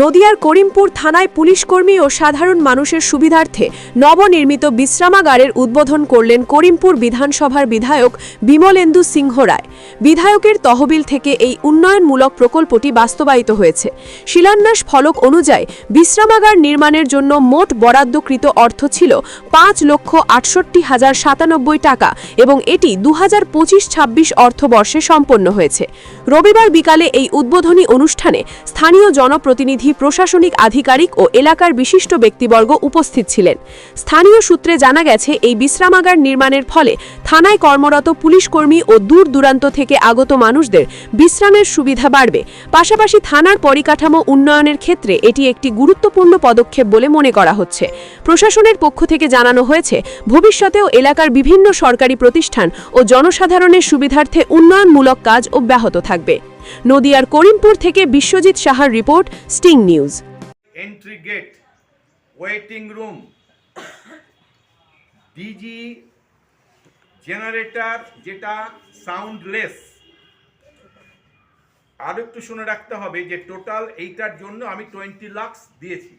নদিয়ার করিমপুর থানায় পুলিশকর্মী ও সাধারণ মানুষের সুবিধার্থে নবনির্মিত বিশ্রামাগারের উদ্বোধন করলেন করিমপুর বিধানসভার বিধায়ক বিমলেন্দু সিংহ রায়। বিধায়কের তহবিল থেকে এই উন্নয়নমূলক প্রকল্পটি বাস্তবায়িত হয়েছে। শিলান্যাস ফলক অনুযায়ী বিশ্রামাগার নির্মাণের জন্য মোট বরাদ্দকৃত অর্থ ছিল পাঁচ লক্ষ আটষট্টি হাজার সাতানব্বই টাকা এবং এটি দু হাজার পঁচিশ ছাব্বিশ অর্থবর্ষে সম্পন্ন হয়েছে। রবিবার বিকালে এই উদ্বোধনী অনুষ্ঠানে স্থানীয় জনপ্রতিনিধি প্রশাসনিক আধিকারিক ও এলাকার বিশিষ্ট ব্যক্তিবর্গ উপস্থিত ছিলেন। স্থানীয় সূত্রে জানা গেছে, এই বিশ্রামাগার নির্মাণের ফলে থানায় কর্মরত পুলিশকর্মী ও দূর দূরান্ত থেকে আগত মানুষদের বিশ্রামের সুবিধা বাড়বে। পাশাপাশি থানার পরিকাঠামো উন্নয়নের ক্ষেত্রে এটি একটি গুরুত্বপূর্ণ পদক্ষেপ বলে মনে করা হচ্ছে। প্রশাসনের পক্ষ থেকে জানানো হয়েছে, ভবিষ্যতেও এলাকার বিভিন্ন সরকারি প্রতিষ্ঠান ও জনসাধারণের সুবিধার্থে উন্নয়নমূলক কাজ অব্যাহত থাকবে। নদিয়ার করিমপুর থেকে বিশ্বজিৎ সাহার report, sting news. Entry gate waiting room DG generator যেটা সাউন্ডলেস আরও একটু শুনে রাখতে হবে যে টোটাল এইটার জন্য আমি টোয়েন্টি লাক্স দিয়েছি।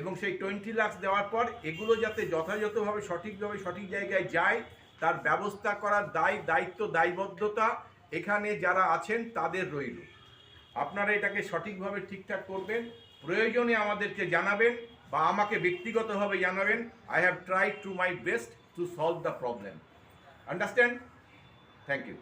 এবং সেই টোয়েন্টি লাক্স দেওয়ার পর এগুলো যাতে যথাযথভাবে সঠিকভাবে সঠিক জায়গায় যায়, তার ব্যবস্থা করার দায়, দায়িত্ব, দায়বদ্ধতা এখানে যারা আছেন, তাদের রইল। আপনারা এটাকে সঠিকভাবে ঠিকঠাক করবেন, প্রয়োজনে আমাদেরকে জানাবেন বা আমাকে ব্যক্তিগতভাবে জানাবেন I have try to my best to solve the problem understand thank you